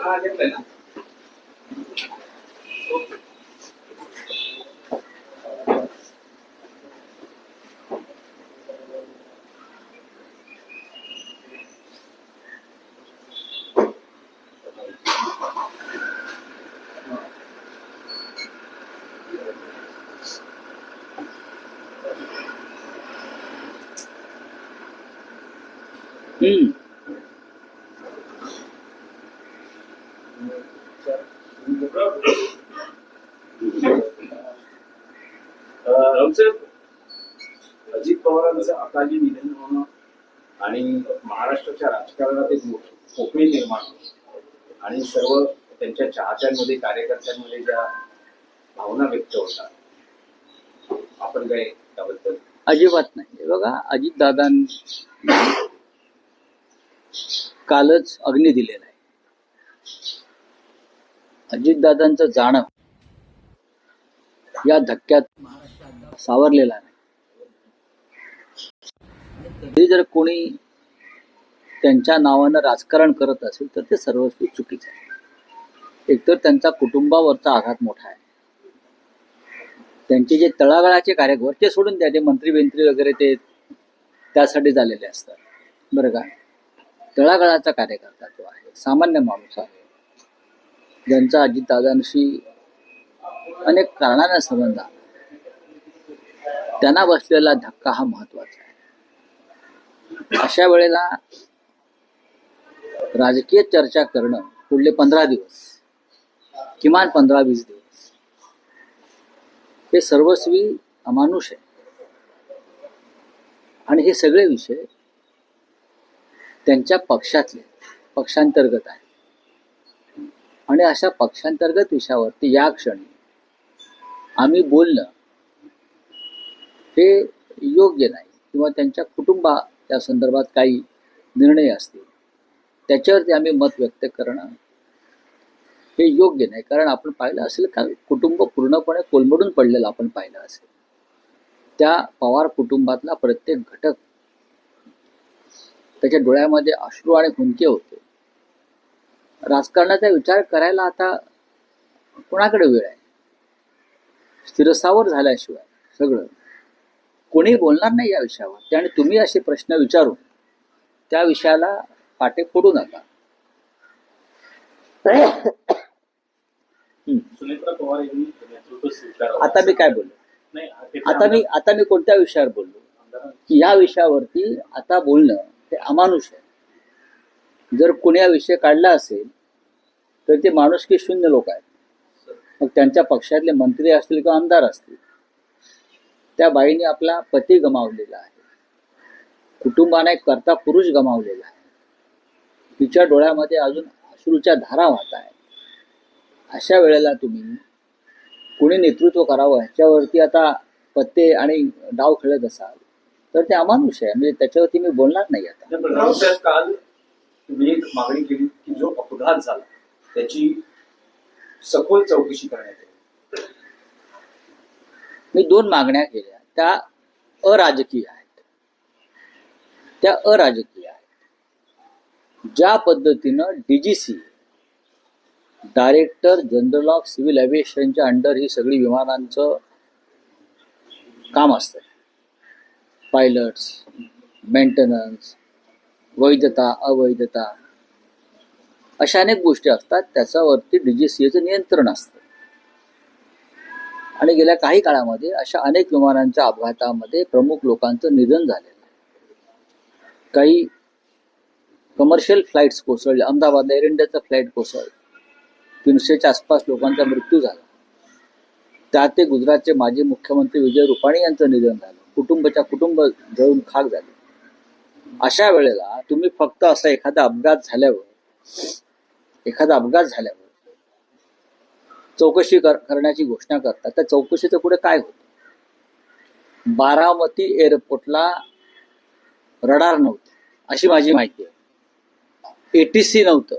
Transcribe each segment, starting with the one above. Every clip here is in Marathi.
हा घेतलंय ना हम्म रावसाहेब अजित पवारांचं अकाली निधन होणं आणि महाराष्ट्राच्या राजकारणात एक पोकळी निर्माण होणं आणि सर्व त्यांच्या चाहत्यांमध्ये कार्यकर्त्यांमध्ये ज्या भावना व्यक्त होतात आपण काय त्याबद्दल? अजिबात नाही. बघा अजित अजितदादांनी कालच अग्नी दिलेला आहे. अजितदादांचं जाणं या धक्क्यात सावरलेला नाही. जर कोणी त्यांच्या नावानं राजकारण करत असेल तर ते सर्वस्वी चुकीचं आहे. एकतर त्यांचा कुटुंबावरचा आघात मोठा आहे. त्यांचे जे तळागाळाचे कार्यक्रम ते सोडून द्या ते मंत्री बिंत्री वगैरे ते त्यासाठी झालेले असतात. बरं का? तळागाळाचा कार्यकर्ता तो आहे सामान्य माणूस आहे ज्यांचा अजितदादांशी अनेक कारणाने संबंध आहे. त्यांना बसलेला धक्का हा महत्त्वाचा आहे. अशा वेळेला राजकीय चर्चा करणं पुढले पंधरा दिवस किमान पंधरा वीस दिवस हे सर्वस्वी अमानुष आहे. आणि हे सगळे विषय त्यांच्या पक्षातले पक्षांतर्गत आहे आणि अशा पक्षांतर्गत विषयावरती या क्षणी आम्ही बोलणं हे योग्य नाही किंवा त्यांच्या कुटुंबा त्या संदर्भात काही निर्णय असतील. त्याच्यावरती आम्ही मत व्यक्त करणं हे योग्य नाही. कारण आपण पाहिलं असेल का कुटुंब पूर्णपणे कोलमडून पडलेलं आपण पाहिलं असेल. त्या पवार कुटुंबातला प्रत्येक घटक त्याच्या डोळ्यामध्ये अश्रू आणि हुंके होते. राजकारणाचा विचार करायला आता कोणाकडे वेळ आहे? स्थिरस्थावर झाल्याशिवाय सगळं. कोणी बोलणार नाही या विषयावर. आणि तुम्ही असे प्रश्न विचारून त्या विषयाला पाटे फोडू नका. आता मी काय बोललो? ते आता मी आता मी कोणत्या विषयावर बोललो? की या विषयावरती आता बोलणं हे अमानुष आहे. जर कोणी हा विषय काढला असेल तर ते माणुसकी शून्य लोक आहेत. मग त्यांच्या पक्षातले मंत्री असतील किंवा आमदार असतील त्या बाईने आपला पती गमावलेला आहे. कुटुंबाने एक करता पुरुष गमावलेला आहे. तिच्या डोळ्यामध्ये अजून अश्रूच्या धारा वाहत आहे अशा वेळेला तुम्ही कुणी नेतृत्व करावं ह्याच्यावरती आता पत्ते आणि डाव खेळत असाल तर ते अमानुष आहे. म्हणजे त्याच्यावरती मी बोलणार नाही आता. काल तुम्ही एक मागणी केली की जो अपघात झाला त्याची सखोल चौकशी करण्यात मी दोन मागण्या केल्या. त्या अराजकीय आहेत. त्या अराजकीय आहेत. ज्या पद्धतीनं DGC director general of civil एव्हिएशनच्या under ही सगळी विमानांचं काम असतं. पायलट्स मेंटेनन्स वैधता अवैधता अशा अनेक गोष्टी असतात. त्याच्यावरती डीजीसीएचं नियंत्रण असतं. आणि गेल्या काही काळामध्ये अशा अनेक विमानांच्या अपघातामध्ये प्रमुख लोकांचं निधन झालेलं आहे. काही कमर्शियल फ्लाईट्स कोसळले. अहमदाबादला एअर इंडियाचं फ्लाईट कोसळलं. तीनशेच्या आसपास लोकांचा मृत्यू झाला. त्यात ते गुजरातचे माजी मुख्यमंत्री विजय रुपाणी यांचं निधन झालं. कुटुंबाच्या कुटुंब जळून खाक झाले. अशा वेळेला तुम्ही फक्त असा एखादा अपघात झाल्यावर एखादा अपघात झाल्यावर चौकशी कर करण्याची घोषणा करतात. त्या चौकशीचं पुढे काय होतं? बारामती एअरपोर्टला रडार नव्हतं अशी माझी माहिती आहे. एटीसी नव्हतं.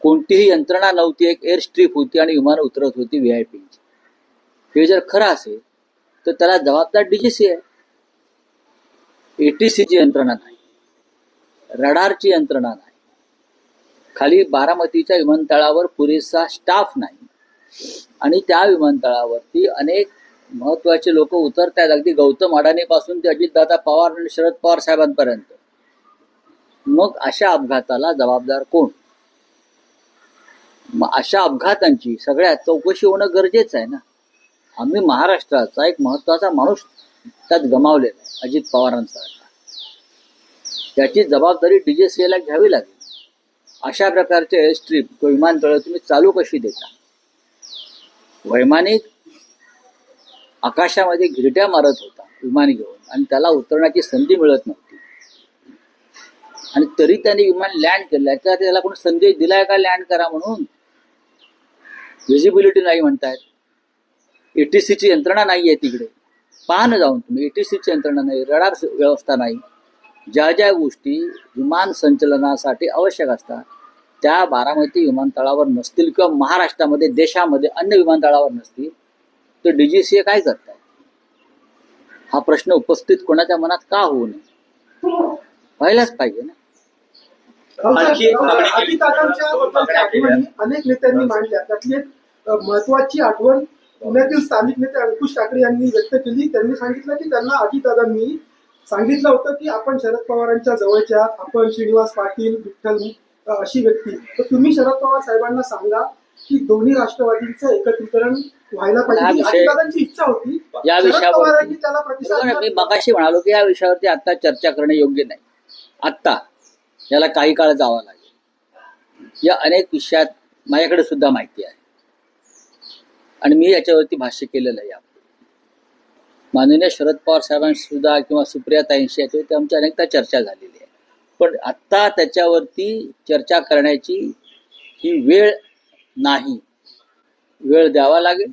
कोणतीही यंत्रणा नव्हती एक एअर स्ट्रीप होती आणि विमान उतरत होती व्ही आय पीची हे जर खरं असेल तर त्याला जबाबदार डीजीसी आहे. एटीसीची यंत्रणा नाही. रडारची यंत्रणा नाही. खाली बारामतीच्या विमानतळावर पुरेसा स्टाफ नाही. आणि त्या विमानतळावरती अनेक महत्त्वाचे लोक उतरतात अगदी गौतम अडाणीपासून ते अजितदादा पवार आणि शरद पवार साहेबांपर्यंत. मग अशा अपघाताला जबाबदार कोण? मग अशा अपघातांची सगळ्यात चौकशी होणं गरजेचं आहे ना. आम्ही महाराष्ट्राचा एक महत्त्वाचा माणूस त्यात गमावलेला अजित पवारांसारखा. त्याची जबाबदारी डीजेसीएला घ्यावी लागेल. अशा प्रकारचे एअरस्ट्रीप किंवा विमानतळ तुम्ही चालू कशी देता? वैमानिक आकाशामध्ये घिरट्या मारत होता विमान घेऊन आणि त्याला उतरण्याची संधी मिळत नव्हती. आणि तरी त्याने विमान लँड केलं. तर त्याला कोणी संदेश दिलाय का लँड करा म्हणून? व्हिजिबिलिटी नाही म्हणतायत. एटीसीची यंत्रणा नाही आहे तिकडे. पाहणं जाऊन तुम्ही एटीसीची यंत्रणा नाही रडार व्यवस्था नाही. ज्या ज्या गोष्टी विमान संचलनासाठी आवश्यक असतात त्या बारामती विमानतळावर नसतील किंवा महाराष्ट्रामध्ये देशामध्ये अन्य विमानतळावर नसतील तर डीजीसीए काय करताय? हा प्रश्न उपस्थित कोणाच्या मनात का होऊ नये? व्हायलाच पाहिजे ना. अनेक नेत्यांनी मांडल्या. त्यातली महत्वाची आठवण पुण्यातील स्थानिक नेते अंकुश ठाकरे यांनी व्यक्त केली. त्यांनी सांगितलं की त्यांना अजितदादांनी सांगितलं होतं की आपण शरद पवारांच्या जवळचे आहात आपण श्रीनिवास पाटील विठ्ठल अशी व्यक्ती तर तुम्ही शरद पवार साहेबांना सांगा की दोन्ही राष्ट्रवादींचं एकत्रीकरण व्हायला पाहिजे इच्छा होती या विषयावरती त्याला. मी. मगाशी म्हणालो की या विषयावरती आता चर्चा करणे योग्य नाही आत्ता याला काही काळ जावं लागेल या अनेक विषयात माझ्याकडे सुद्धा माहिती आहे आणि मी याच्यावरती भाष्य केलेलं आहे. माननीय शरद पवार साहेबांसुद्धा किंवा सुप्रिया ताईंशी याच्यावरती आमची अनेकदा चर्चा झालेली आहे. पण आत्ता त्याच्यावरती चर्चा करण्याची ही वेळ नाही. वेळ द्यावा लागेल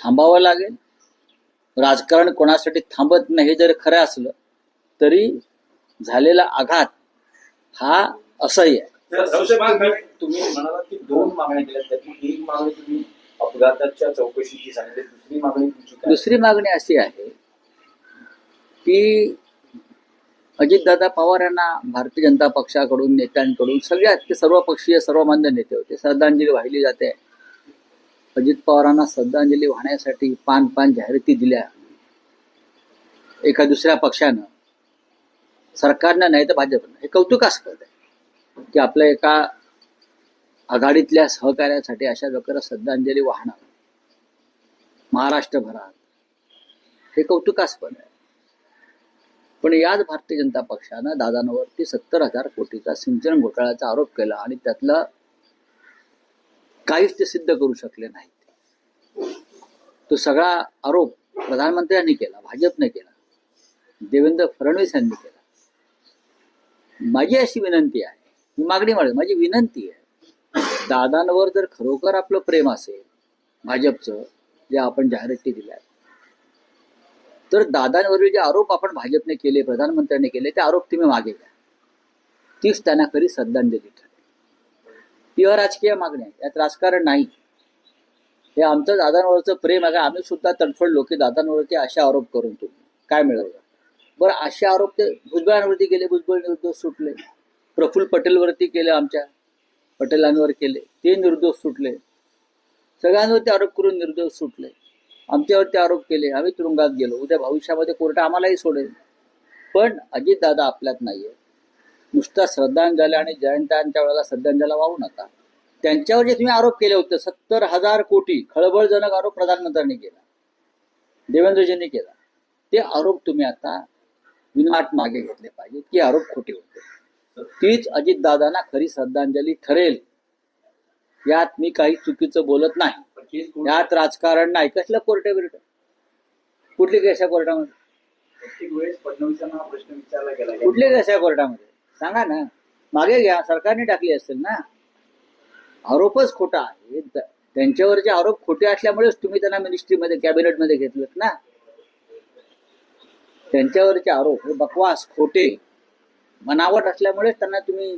थांबावं लागेल. राजकारण कोणासाठी थांबत नाही हे जर खरं असलं तरी झालेला आघात हा असह्य आहे. तुम्ही- म्हणाला की दोन मागण्या केल्या त्यातली एक मागणी तुम्ही अपघाताच्या चौकशीची झालेली दुसरी मागणी तुमची काय? दुसरी मागणी अशी आहे की अजितदादा पवार यांना भारतीय जनता पक्षाकडून नेत्यांकडून सगळ्यात ते सर्वपक्षीय सर्वमान्य नेते होते. श्रद्धांजली वाहिली जाते. अजित पवारांना श्रद्धांजली वाहण्यासाठी पान पान जाहिराती दिल्या. एका दुसऱ्या पक्षानं सरकारनं नाही तर भाजपनं. हे कौतुकास्पद आहे की आपल्या एका आघाडीतल्या सहकार्यासाठी अशा लोकांना श्रद्धांजली वाहणार. महाराष्ट्रभरात. हे कौतुकास्पद आहे. पण याच भारतीय जनता पक्षानं दादांवरती सत्तर हजार कोटीचा सिंचन घोटाळ्याचा आरोप केला आणि त्यातला काहीच ते सिद्ध करू शकले नाहीत. तो सगळा आरोप प्रधानमंत्र्यांनी केला भाजपने केला देवेंद्र फडणवीस यांनी केला. माझी अशी विनंती आहे मी मागणी माझी विनंती आहे दादांवर जर खरोखर आपलं प्रेम असेल भाजपचं जे आपण जाहिराती दिल्या तर दादांवरील जे आरोप आपण भाजपने केले प्रधानमंत्र्यांनी केले ते आरोप तुम्ही मागे घ्या. तीच त्यांना खरी श्रद्धांजली ठरेल. ती अराजकीय मागणी आहे यात राजकारण नाही. हे आमचं दादांवरचं प्रेम आहे. का आम्ही सुद्धा तडफडलो की दादांवरती असे आरोप करून तुम्ही. काय मिळवलं बरं असे आरोप ते भुजबळांवरती गेले भुजबळ सुटले. प्रफुल्ल पटेलवरती केले आमच्या. पटेलांवर केले. ते निर्दोष सुटले. सगळ्यांवरती आरोप करून निर्दोष सुटले. आमच्यावरती आरोप केले. आम्ही तुरुंगात गेलो. उद्या भविष्यामध्ये कोर्ट आम्हालाही सोडेल. पण अजितदादा आपल्यात नाहीये. नुसता श्रद्धांजली आणि जयंतांच्या वेळेला श्रद्धांजला वाहू नका. त्यांच्यावर जे तुम्ही आरोप केले होते सत्तर हजार कोटी खळबळजनक आरोप प्रधानमंत्र्यांनी केला. देवेंद्रजींनी केला. ते आरोप तुम्ही आता विनाट मागे घेतले पाहिजे की आरोप खोटे होते. तीच अजितदादांना खरी श्रद्धांजली ठरेल. यात मी काही चुकीचं बोलत नाही. यात राजकारण नाही. कसलं कोर्टे बिरट कुठली आहे कोर्टामध्ये? कुठली आहे कोर्टामध्ये? सांगा ना. मागे घ्या. सरकारने टाकली असेल ना. आरोपच खोटा आहे. त्यांच्यावरचे आरोप खोटे असल्यामुळेच तुम्ही त्यांना मिनिस्ट्रीमध्ये कॅबिनेटमध्ये घेतलेत ना. त्यांच्यावरचे आरोप हे बकवास खोटे. बनावट असल्यामुळेच त्यांना तुम्ही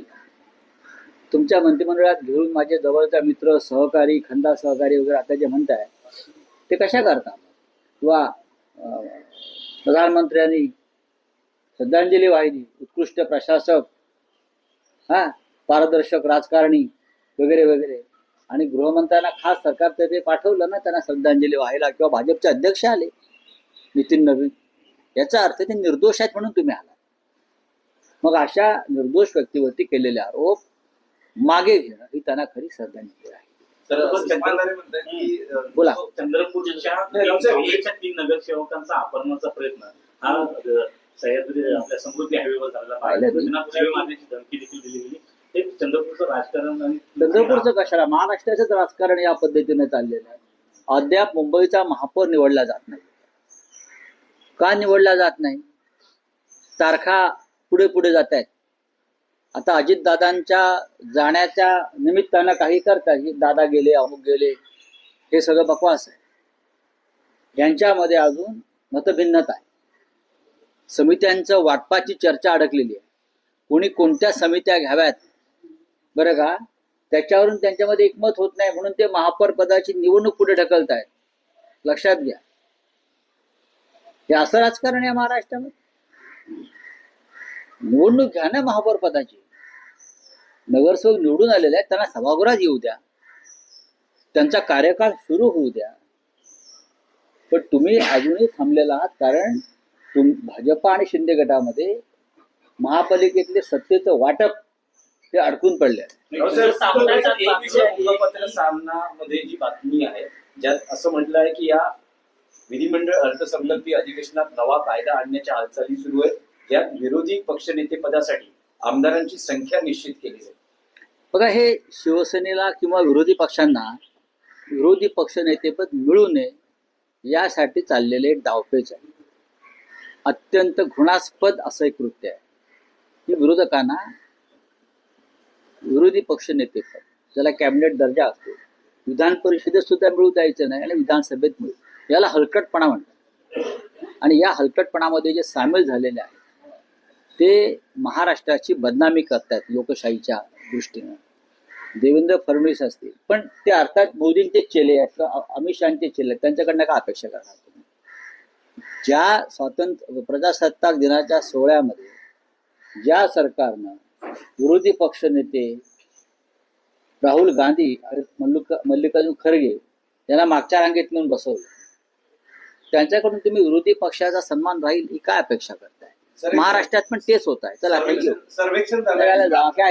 तुमच्या मंत्रिमंडळात घेऊन माझे जवळचा मित्र सहकारी खंदा सहकारी वगैरे आता जे म्हणताय ते कशा करता? किंवा प्रधानमंत्र्यांनी श्रद्धांजली वाहिली उत्कृष्ट प्रशासक हा पारदर्शक राजकारणी वगैरे वगैरे. आणि गृहमंत्र्यांना खास सरकार ते पाठवलं ना त्यांना श्रद्धांजली व्हायला किंवा भाजपचे अध्यक्ष आले नितीन नवीन. याचा अर्थ ते निर्दोष आहेत म्हणून तुम्ही आला मग अशा निर्दोष व्यक्तीवरती केलेले आरोप मागे घेणं ही त्यांना खरी श्रद्धांजली आहे. बोला. चंद्रपूरच्या तीन नगरसेवकांचा अपहरणाचा प्रयत्न. हा सह्याद्री आपल्या समृद्धी हायवेवर झाला मारण्याची धमकी देखील दिली गेली. ते चंद्रपूरचं राजकारण आणि चंद्रपूरचं कशाला? महाराष्ट्राचंच राजकारण या पद्धतीने चाललेलं आहे. अद्याप मुंबईचा महापौर निवडला जात नाही. का निवडला जात नाही? तारखा पुढे पुढे जात आहेत. आता अजितदादांच्या जाण्याच्या निमित्तानं काही करतात की दादा गेले अमुक गेले हे सगळं बकवास आहे. यांच्यामध्ये अजून मतभिन्नता आहे. समित्यांचं वाटपाची चर्चा अडकलेली आहे. कोणी कोणत्या समित्या घ्याव्यात? बरं का? त्याच्यावरून त्यांच्यामध्ये एकमत होत नाही म्हणून ते महापौर पदाची निवडणूक पुढे ढकलत आहेत. लक्षात घ्या. हे असं राजकारण आहे महाराष्ट्रामध्ये? निवडणूक घ्या ना महापौर पदाची नगरसेवक निवडून आलेले आहेत त्यांना सभागृहात येऊ द्या. त्यांचा कार्यकाळ सुरू होऊ द्या. पण तुम्ही अजूनही थांबलेला आहात कारण तुम भाजपा आणि शिंदे गटामध्ये महापालिकेतले सत्तेचं वाटप ते अडकून पडले सामनामध्ये जी बातमी आहे ज्यात असं म्हटलं आहे की या विधिमंडळ अर्थसंकल्पीय अधिवेशनात नवा कायदा आणण्याच्या हालचाली सुरू आहेत. यात विरोधी पक्षनेते पदासाठी आमदारांची संख्या निश्चित केली जाईल. बघा हे शिवसेनेला किंवा विरोधी पक्षांना विरोधी पक्षनेतेपद मिळू नये यासाठी चाललेले डावपेच आहे अत्यंत घृणास्पद असं एक कृत्य आहे. की विरोधकांना विरोधी पक्षनेतेपद ज्याला कॅबिनेट दर्जा असतो विधान परिषदेत सुद्धा मिळू द्यायचं नाही आणि विधानसभेत मिळू. याला हलकटपणा म्हणतात. आणि या हलकटपणामध्ये जे सामील झालेले आहेत ते महाराष्ट्राची बदनामी करतात लोकशाहीच्या दृष्टीनं. देवेंद्र फडणवीस असतील. पण ते अर्थात मोदींचे चेले आहेत किंवा अमित शहाचे चेले आहेत त्यांच्याकडनं काय अपेक्षा करणार तुम्ही? ज्या स्वातंत्र्य प्रजासत्ताक दिनाच्या सोहळ्यामध्ये ज्या सरकारनं विरोधी पक्ष नेते राहुल गांधी आणि मल्लिकार्जुन खरगे यांना मागच्या रांगेत नेऊन बसवलं त्यांच्याकडून तुम्ही विरोधी पक्षाचा सन्मान राहील ही काय अपेक्षा करता? महाराष्ट्रात पण तेच होत आहे. चला थँक्यू सर्वेक्षण जावा क्या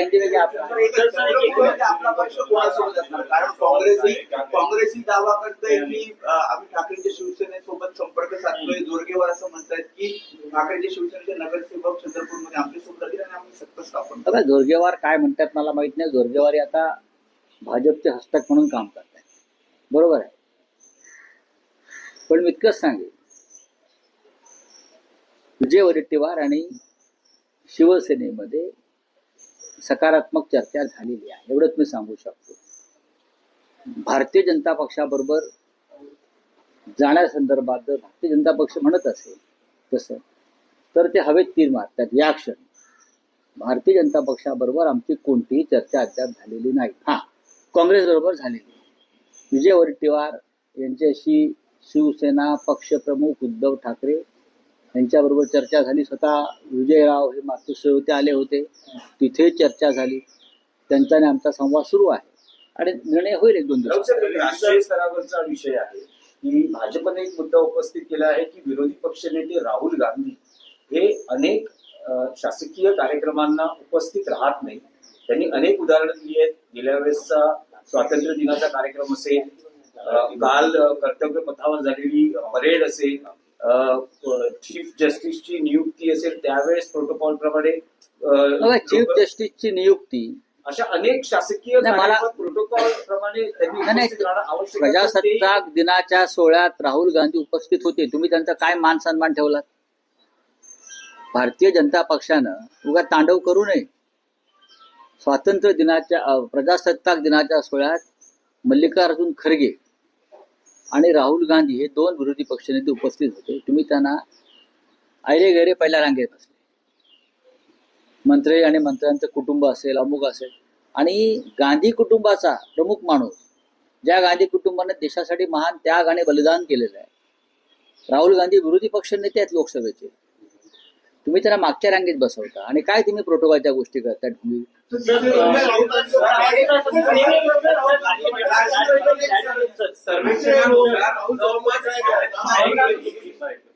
आपला. पक्ष कोणासोबत असणार. कारण काँग्रेसही काँग्रेसही दावा करतंय की अं, आम्ही ठाकरेंच्या शिवसेनेसोबत संपर्क साधतोय. जोरगेवर असं म्हणतायत की ठाकरेंच्या शिवसेनेचे नगरसेवक चंद्रपूरमध्ये आमच्यासोबत राहतील आणि आम्ही सत्ता स्थापन करू. बघा जोरगेवार काय म्हणतात मला माहीत नाही. जोरगेवारी आता भाजपचे हस्तक म्हणून काम करतायत. बरोबर आहे. पण मी इतकंच सांगेन. विजय वडेट्टीवार आणि शिवसेनेमध्ये सकारात्मक चर्चा झालेली आहे. एवढंच मी सांगू शकतो. भारतीय जनता पक्षाबरोबर जाण्यासंदर्भात जर भारतीय जनता पक्ष म्हणत असेल तसं तर ते हवेत तीर मारतात. या क्षणी भारतीय जनता पक्षाबरोबर आमची कोणतीही चर्चा अद्याप झालेली नाही. हा काँग्रेस बरोबर झालेली आहे. विजय वडेट्टीवार यांच्याशी शिवसेना पक्षप्रमुख उद्धव ठाकरे यांच्याबरोबर चर्चा झाली. स्वतः विजयराव हे मातोश्री आले होते. तिथे चर्चा झाली. त्यांचा आणि आमचा संवाद सुरू आहे. आणि निर्णय होईल एक दोन राष्ट्रीय स्तरावरचा विषय आहे. की भाजपने एक मुद्दा उपस्थित केला आहे की विरोधी पक्षनेते राहुल गांधी हे अनेक शासकीय कार्यक्रमांना उपस्थित राहत नाही त्यांनी अनेक उदाहरणं दिली आहेत. गेल्या वेळेसचा स्वातंत्र्य दिनाचा कार्यक्रम असेल काल कर्तव्य पथावर झालेली परेड असेल चीफ जस्टिसची नियुक्ती असेल त्यावेळेस प्रोटोकॉल प्रमाणे चीफ जस्टिसची नियुक्ती अशा अनेक शासकीय मला- प्रोटोकॉल प्रमाणे. प्रजासत्ताक दिनाच्या सोहळ्यात राहुल गांधी उपस्थित होते. तुम्ही त्यांचा काय मान सन्मान ठेवलात? भारतीय जनता पक्षानं उगा तांडव करू नये. स्वातंत्र्य दिनाच्या प्रजासत्ताक दिनाच्या सोहळ्यात मल्लिकार्जुन खरगे आणि राहुल गांधी हे दोन विरोधी पक्षनेते उपस्थित होते. तुम्ही त्यांना आयरे गैरे पहिल्या रांगेत बसले. मंत्री आणि मंत्र्यांचं कुटुंब असेल अमुक असेल. आणि गांधी कुटुंबाचा प्रमुख माणूस ज्या गांधी कुटुंबाने देशासाठी महान त्याग आणि बलिदान केलेलं आहे राहुल गांधी विरोधी पक्ष नेते आहेत लोकसभेचे. तुम्ही त्यांना मागच्या रांगेत बसवता. आणि काय तुम्ही प्रोटोकॉलच्या गोष्टी करता? तुम्ही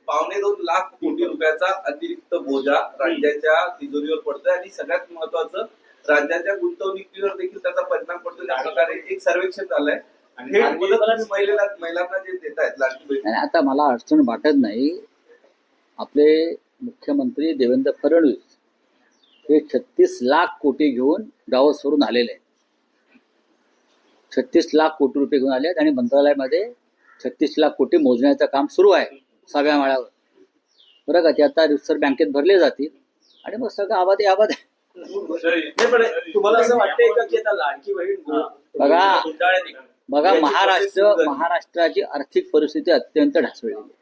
पावणे दोन लाख कोटी रुपयाचा अतिरिक्त बोजा राज्याच्या तिजोरीवर पडतोय आणि सगळ्यात महत्वाचं राज्याच्या गुंतवणुकीवर देखील त्याचा परिणाम पडतो त्या प्रकारे एक सर्वेक्षण झालंय. हे महिलांना जे देत आहेत आता मला अडचण वाटत नाही. आपले मुख्यमंत्री देवेंद्र फडणवीस हे छत्तीस लाख कोटी घेऊन डावसवरून आलेले आहेत. छत्तीस लाख कोटी रुपये घेऊन आले आहेत आणि मंत्रालयामध्ये छत्तीस लाख कोटी मोजण्याचं काम सुरू आहे सगळ्या माळ्यावर. बरं का ते आता रिझर्व्ह बँकेत भरले जातील आणि मग सगळं आबादी आबाद आहे. तुम्हाला असं वाटतंय का की आता लाडकी बहीण गो- बघा. बघा महाराष्ट्र. महाराष्ट्राची आर्थिक परिस्थिती अत्यंत ढासळलेली आहे.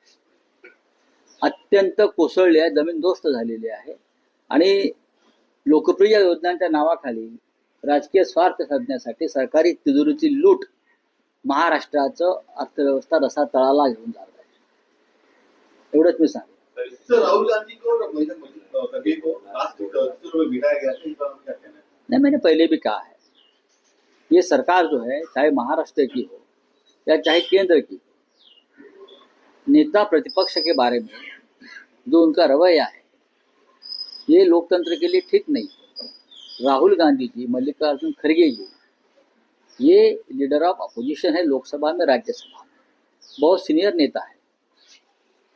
अत्यंत कोसळली आहे जमीनदोस्त झालेली आहे. आणि लोकप्रिय योजनांच्या नावाखाली राजकीय स्वार्थ साधण्यासाठी सरकारी तिजोरीची लूट महाराष्ट्राचं अर्थव्यवस्था रसा तळाला घेऊन जात आहे. एवढंच मी सर राहुल गांधी है नहीं मैंने पहले भी कहा है ये सरकार जो है चाहे महाराष्ट्र की हो या चाहे केंद्र की हो नेता प्रतिपक्ष के बारे में, जो उनका रवैया है, ये लोकतंत्र के लिए ठीक नहीं राहुल गांधी जी, मल्लिकार्जुन खड़गे जी, ये लीडर ऑफ़ अपोजिशन है लोकसभा में, राज्यसभा में। बहुत सीनियर नेता है।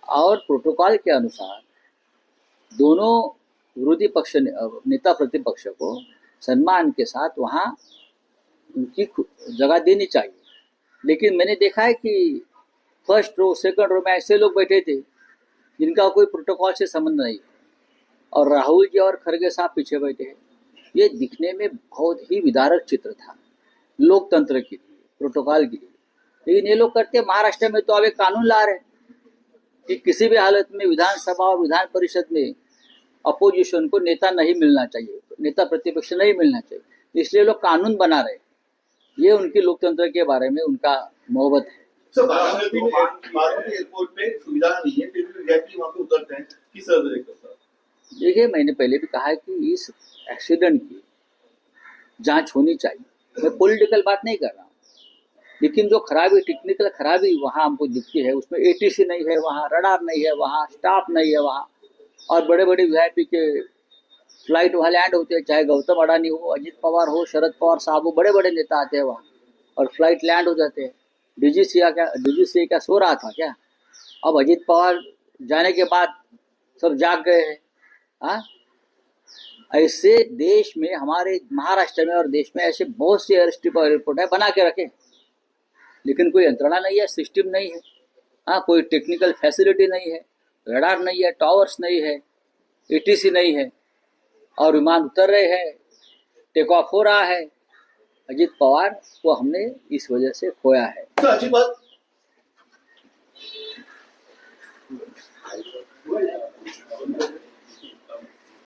और प्रोटोकॉल के अनुसार, दोनों विरोधी पक्ष ने- नेता प्रतिपक्ष को सम्मान के साथ वहाँ उनकी जगह देनी चाहिए। लेकिन मैंने देखा है कि फ़र्स्ट रो, सेकंड रो में ऐसे लोग बैठे थे जिनका कोई प्रोटोकॉल से संबंध नहीं। और राहुल जी और खड़गे साहब पीछे बैठे हैं। ये दिखने में बहुत ही विदारक चित्र था, लोकतंत्र के लिए, प्रोटोकॉल के लिए। लेकिन ये लोग करते महाराष्ट्र में तो अब एक कानून ला रहे कि किसी भी हालत में विधानसभा और विधान परिषद में अपोजिशन को नेता नहीं मिलना चाहिए, नेता प्रतिपक्ष नहीं मिलना चाहिए। इसलिए लोग कानून बना रहे ये उनकी लोकतंत्र के बारे में उनका मोहब्बत है। सर में एयरपोर्ट पे सुविधा नहीं है, फिर भी वहाँ पे उतरते हैं। किस तरह देखिए, मैंने पहले भी कहा है कि इस एक्सीडेंट की जाँच होनी चाहिए। मैं पॉलिटिकल बात नहीं कर रहा हूँ। लेकिन जो खराबी टेक्निकल खराबी वहाँ हमको दिखती है, उसमें एटीसी नहीं है वहाँ रडार नहीं है वहाँ स्टाफ नहीं है वहाँ। और बड़े बड़े वीआईपी के फ़्लाइट वहाँ लैंड होते हैं, चाहे गौतम अडानी हो, अजित पवार हो, शरद पवार साहब हो बड़े बड़े नेता आते हैं वहाँ। और फ़्लाइट लैंड हो जाते हैं। डीजीसी क्या डीजीसी क्या सो रहा था क्या? अब अजीत पवार जाने के बाद सब जाग गए हैं हाँ? ऐसे देश में, हमारे महाराष्ट्र में और देश में ऐसे बहुत से एयरपोर्ट है, बना के रखे। लेकिन कोई यंत्रणा नहीं है, सिस्टम नहीं है हाँ? कोई टेक्निकल फैसिलिटी नहीं है, रडार नहीं है, टावर्स नहीं है, एटीसी नहीं है, और विमान उतर रहे हैं, टेक ऑफ़ हो रहा है। अजित पवार को हमने इस वजह से खोया है। तो